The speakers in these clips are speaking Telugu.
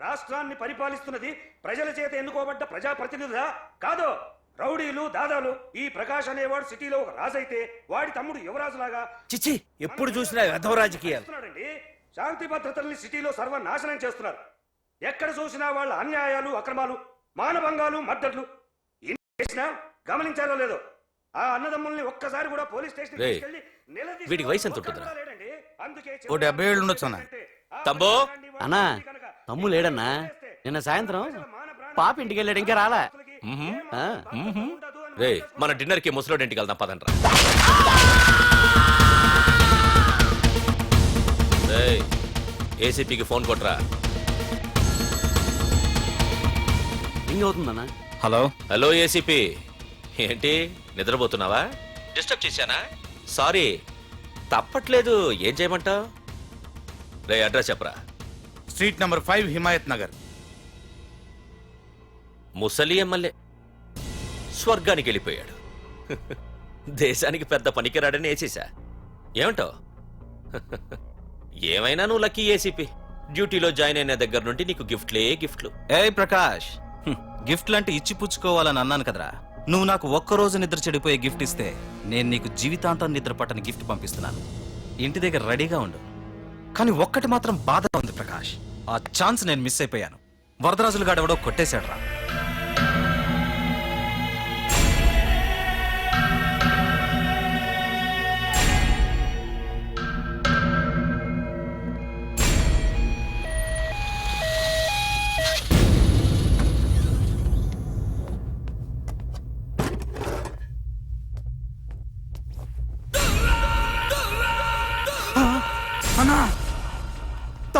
రాష్ట్రాన్ని పరిపాలిస్తున్నది ప్రజల చేత ఎన్నుకోబడ్డ ప్రజాప్రతినిధులా? కాదు. రౌడీలు దాదాలు ఈ ప్రకాష్ అనేవాడు సిటీలో ఒక రాజైతే వాడి తమ్ముడు యువరాజులాగా. చిచ్చి ఎప్పుడు చూసినా వెధవ రాజకీయాలు. చేస్తున్నాడండి. శాంతి భద్రతల్ని సిటీలో సర్వనాశనం చేస్తున్నారు. ఎక్కడ చూసినా వాళ్ళ అన్యాయాలు అక్రమాలు మానభంగాలు మద్దతులు. ఇన్ని చేసినా గమనించాలో లేదో? ఆ అన్నదమ్ముల్ని ఒక్కసారి కూడా పోలీస్ స్టేషన్ రేయ్, వీడికి వయసు ఎంత ఉంటుందిరా? ఓ డెబ్బై ఏళ్ళు ఉండొచ్చు అన్న. తమ్ముడు? అన్నా తమ్ము లేడన్నా? నిన్న సాయంత్రం పాప ఇంటికి వెళ్ళాడు ఇంకా రాలా. ఆ, రే మన డిన్నర్కి ముసలోడి ఇంటికి వెళ్దాం పదండ్రా రేయ్ ఏసీపీకి ఫోన్ కొట్రా. రింగ్ అవుతుందన్నా హలో. Hello ACP. ఏంటి నిద్రపోతున్నావా? డిస్టర్బ్ చేశానా? సారీ తప్పట్లేదు ఏం చేయమంటావు? రే అడ్రస్ చెప్పరా. Street number five Himayat Nagar. ముసలి ఎమ్మెల్యే స్వర్గానికి వెళ్ళిపోయాడు. దేశానికి పెద్ద పనికిరాడని వేసేసా ఏమంటావు? ఏమైనా నువ్వు లక్కీ ఏసీపీ. డ్యూటీలో జాయిన్ అయిన దగ్గర నుండి నీకు గిఫ్ట్లే గిఫ్ట్లు. ఏ ప్రకాష్! హ్మ్, గిఫ్ట్ లాంటి ఇచ్చి పుచ్చుకోవాలని అన్నాను కదరా. నువ్వు నాకు ఒక్కరోజు నిద్ర చెడిపోయే గిఫ్ట్ ఇస్తే నేను నీకు జీవితాంతం నిద్ర పట్టని గిఫ్ట్ పంపిస్తున్నాను. ఇంటి దగ్గర రెడీగా ఉండు. కానీ ఒక్కటి మాత్రం బాధగా ఉంది ప్రకాష్. ఆ ఛాన్స్ నేను మిస్ అయిపోయాను. వరదరాజులు గాడెవడో కొట్టేశాడు రా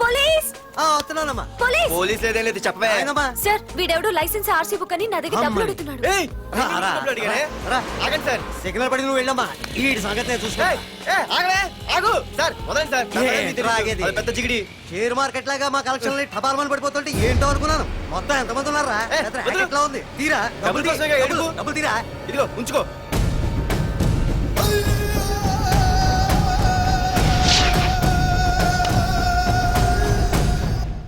పోలీస్! వస్తున్నానమ్మా. పోలీస్! పోలీస్ లేదేం లేదు చెప్పవే. సార్ వీడెవడో లైసెన్స్ ఆర్సీ బుక్ అని నా దగ్గర డబ్బులు అడుగుతున్నాడు. ఏయ్, రా, రా, డబ్బులు అడిగానే? రా. ఆగండి సార్. సిగ్నల్ పడి నువ్వు వెళ్ళమ్మా. ఈ సంగతి నేను చూసుకో ఏయ్, ఏయ్, ఆగలే ఆగు. సార్ వదండి సార్. నా ఏ, పని మీకు తెలుసు. రాగేది. అది పెద్ద జిగిడి. షేర్ మార్కెట్ లాగా మా కలెక్షన్ టపాల్మని పడిపోతుంటే ఏంటో అనుకున్నాను. మొత్తం ఎంతమంది ఉన్నారా ఏ, పెద్ద వదిలు. racket లా ఉంది? తీరా. డబ్బులు తీ. కోసమేగా డబ్బులు, ఏడుపు. డబ్బులు తీరా? ఇదిగో ఉంచుకో.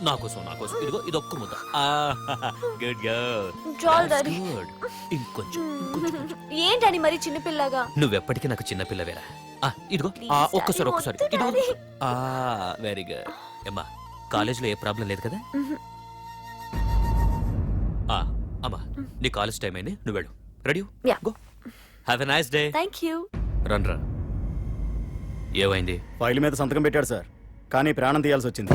నా కోసం నా కోసం. ఇదిగో ఇది ఒక్క ముద్ద గుడ్ Daddy. గుడ్ ఇంకొంచెం ఏంటని మరి చిన్నపిల్లగా? నువ్వెప్పటికీ నాకు చిన్న పిల్లవేరా ఆ, ఇదిగో ఆ, Please, ఒక్కసారి Daddy, ఒక్కసారి వద్దు, ఇదిగో Daddy. ఆ వెరీ గుడ్ అమ్మా కాలేజీలో ఏ ప్రాబ్లం లేదు కదా? ఆ, అమ్మా నీ కాలేజ్ టైం అయింది నువ్వు వెళ్ళు. Ready Yeah. Go have a nice day thank you run రా ఏమైంది? ఫైల్ మీద సంతకం పెట్టాడు సార్. కానీ ప్రాణం తీయాల్సి వచ్చింది.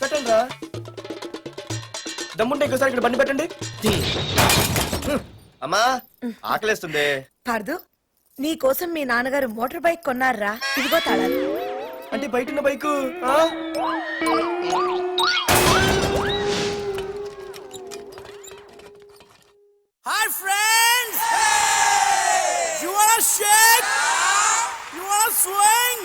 పెట్టండి రా దమ్ముంటే ఇంకోసారి ఇక్కడ బండి పెట్టండి. అమ్మా ఆకలేస్తుంది. పార్దు నీ కోసం మీ నాన్నగారు మోటార్ బైక్ కొన్నారా? ఇదిగో తాళాలు. అంటే బయట ఉన్న bike? Hi friends you want shake you want swing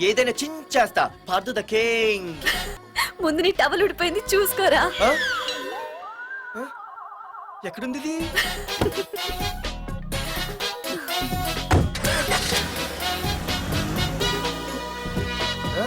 ఏదైనా చించేస్తా పార్దు ద కింగ్ ముందు నీ టవల్ ఉడిపోయింది చూసుకోరా ఆ? ఆ? ఎక్కడుంది ఇది? ఆ?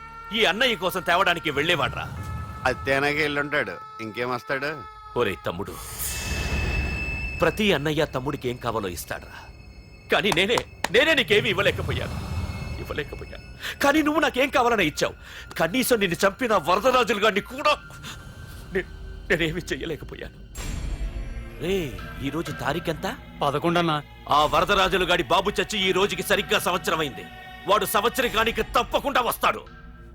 ఈ అన్నయ్య కోసం తేవడానికి వెళ్ళేవాడ్రా. అది తేనాకి వెళ్ళుంటాడు ఇంకేం వస్తాడు? ఒరే తమ్ముడు ప్రతి అన్నయ్య తమ్ముడికి ఏం కావాలో ఇస్తాడ్రా. కానీ నేనే నేనే నీకేమీ ఇవ్వలేకపోయాను. ఇవ్వలేకపోయాను. కానీ నువ్వు నాకేం కావాలని ఇచ్చావు. కనీసం నిన్ను చంపిన వరదరాజులు గారిని కూడా నే- నేనేమీ చెయ్యలేకపోయాను. రే ఈ రోజు తారీఖెంత? పదకొండన్నా. ఆ వరదరాజులు గాడి బాబు చచ్చి ఈ రోజుకి సరిగ్గా సంవత్సరం అయింది వాడు సంవత్సరకానికి తప్పకుండా వస్తాడు.